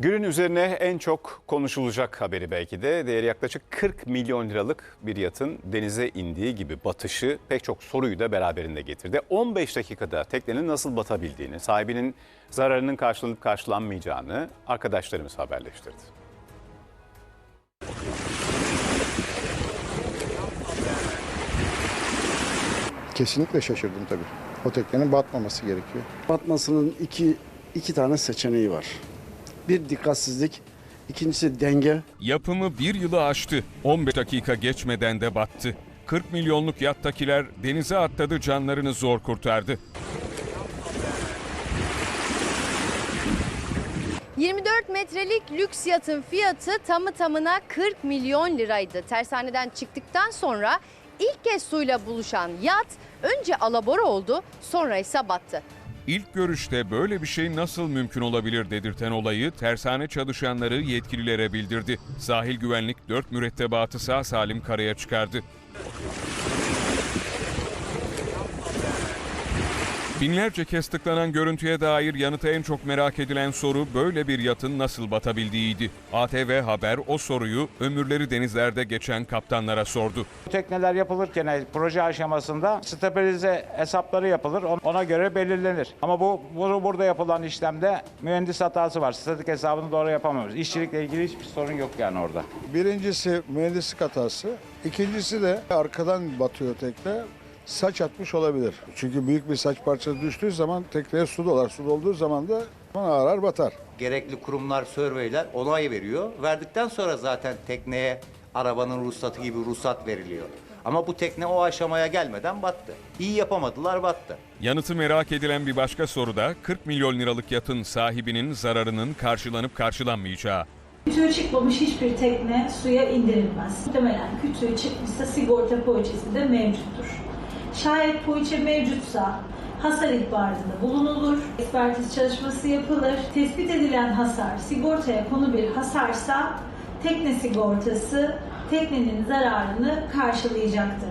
Günün üzerine en çok konuşulacak haberi belki de değeri yaklaşık 40 milyon liralık bir yatın denize indiği gibi batışı pek çok soruyu da beraberinde getirdi. 15 dakikada teknenin nasıl batabildiğini, sahibinin zararının karşılanıp karşılanmayacağını arkadaşlarımız haberleştirdi. Kesinlikle şaşırdım tabii. O teknenin batmaması gerekiyor. Batmasının iki, iki tane seçeneği var. Bir dikkatsizlik, ikincisi denge. Yapımı bir yılı aştı. 15 dakika geçmeden de battı. 40 milyonluk yattakiler denize atladı canlarını zor kurtardı. 24 metrelik lüks yatın fiyatı tamı tamına 40 milyon liraydı. Tersaneden çıktıktan sonra ilk kez suyla buluşan yat önce alabora oldu sonra ise battı. İlk görüşte böyle bir şey nasıl mümkün olabilir dedirten olayı tersane çalışanları yetkililere bildirdi. Sahil güvenlik 4 mürettebatı sağ salim karaya çıkardı. Binlerce kez tıklanan görüntüye dair yanıtı en çok merak edilen soru böyle bir yatın nasıl batabildiğiydi. ATV Haber o soruyu ömürleri denizlerde geçen kaptanlara sordu. Bu tekneler yapılırken proje aşamasında stabilize hesapları yapılır. On- Ona göre belirlenir. Ama bu, bu burada yapılan işlemde mühendis hatası var. Statik hesabını doğru yapamıyoruz. İşçilikle ilgili hiçbir sorun yok yani orada. Birincisi mühendislik hatası. İkincisi de arkadan batıyor tekne. Saç atmış olabilir. Çünkü büyük bir saç parçası düştüğü zaman tekneye su dolar. Su dolduğu zaman da ağrar batar. gerekli kurumlar, surveyler onay veriyor. Verdikten sonra zaten tekneye arabanın ruhsatı gibi ruhsat veriliyor. Ama bu tekne o aşamaya gelmeden battı. İyi yapamadılar battı. Yanıtı merak edilen bir başka soru da 40 milyon liralık yatın sahibinin zararının karşılanıp karşılanmayacağı. Kütüğü çıkmamış hiçbir tekne suya indirilmez. Muhtemelen kütüğü çıkmışsa sigorta poliçesinde mevcuttur. Şayet poliçe mevcutsa hasar ihbarında bulunulur, ekspertiz çalışması yapılır. Tespit edilen hasar sigortaya konu bir hasarsa tekne sigortası teknenin zararını karşılayacaktır.